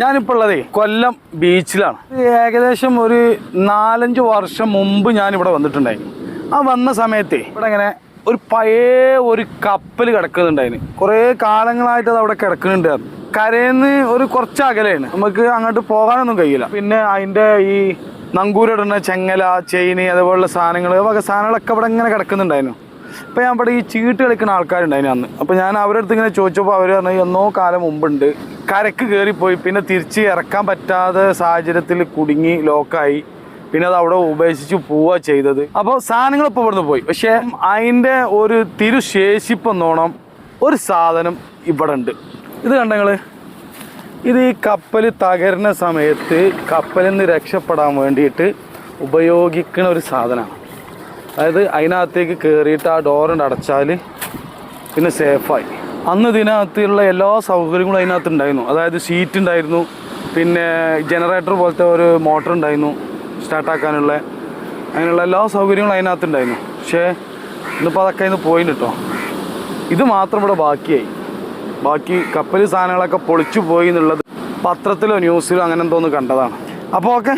ഞാനിപ്പോൾ ഉള്ളതേ കൊല്ലം ബീച്ചിലാണ്. ഏകദേശം ഒരു നാലഞ്ച് വർഷം മുമ്പ് ഞാൻ ഇവിടെ വന്നിട്ടുണ്ടായിരുന്നു ആ വന്ന സമയത്തെ ഇവിടെ ഇങ്ങനെ ഒരു പഴയ ഒരു കപ്പൽ കിടക്കുന്നുണ്ടായിരുന്നു കുറേ കാലങ്ങളായിട്ട് അത് അവിടെ കിടക്കുന്നുണ്ടായിരുന്നു കരയിന്ന് ഒരു കുറച്ച് അകലെയാണ്. നമുക്ക് അങ്ങോട്ട് പോകാനൊന്നും കഴിയില്ല. പിന്നെ അതിന്റെ ഈ നങ്കൂരിടുന്ന ചെങ്ങല ചെയിന് അതുപോലുള്ള സാധനങ്ങൾ സാധനങ്ങളൊക്കെ ഇവിടെ ഇങ്ങനെ കിടക്കുന്നുണ്ടായിരുന്നു അപ്പോൾ ഞാൻ ഇവിടെ ഈ ചീട്ട് കളിക്കുന്ന ആൾക്കാരുണ്ടായിരുന്നു അന്ന്. അപ്പോൾ ഞാൻ അവരുടെ അടുത്ത് ഇങ്ങനെ ചോദിച്ചപ്പോൾ അവർ പറഞ്ഞു എന്നോ കാലം മുമ്പുണ്ട്. കരക്ക് കയറിപ്പോയി പിന്നെ തിരിച്ച് ഇറക്കാൻ പറ്റാത്ത സാഹചര്യത്തിൽ കുടുങ്ങി ലോക്കായി. പിന്നെ അത് അവിടെ ഉപേക്ഷിച്ച് പോവുക ചെയ്തത്. അപ്പോൾ സാധനങ്ങൾ ഇപ്പോൾ ഇവിടുന്ന് പോയി. പക്ഷേ അതിന്റെ ഒരു തിരുശേഷിപ്പെന്നോണം ഒരു സാധനം ഇവിടെ ഉണ്ട്. ഇത് കണ്ടങ്ങൾ ഇത് ഈ കപ്പൽ തകരുന്ന സമയത്ത് കപ്പലിൽ നിന്ന് രക്ഷപ്പെടാൻ വേണ്ടിയിട്ട് ഉപയോഗിക്കുന്ന ഒരു സാധനമാണ് അതായത് അതിനകത്തേക്ക് കയറിയിട്ട് ആ ഡോറുണ്ട് അടച്ചാൽ പിന്നെ സേഫായി അന്ന് ഇതിനകത്തുള്ള എല്ലാ സൗകര്യങ്ങളും അതിനകത്ത് ഉണ്ടായിരുന്നു അതായത് സീറ്റ് ഉണ്ടായിരുന്നു. പിന്നെ ജനറേറ്റർ പോലത്തെ ഒരു മോട്ടർ ഉണ്ടായിരുന്നു സ്റ്റാർട്ടാക്കാനുള്ള അങ്ങനെയുള്ള എല്ലാ സൗകര്യങ്ങളും അതിനകത്ത് ഉണ്ടായിരുന്നു പക്ഷേ ഇന്നിപ്പോൾ അതൊക്കെ ഇന്ന് പോയിന് കേട്ടോ ഇത് മാത്രം ഇവിടെ ബാക്കിയായി. ബാക്കി കപ്പലി സാധനങ്ങളൊക്കെ പൊളിച്ചു പോയി എന്നുള്ളത് പത്രത്തിലോ ന്യൂസിലോ അങ്ങനെ എന്തോന്ന് കണ്ടതാണ്. അപ്പോൾ ഓക്കെ.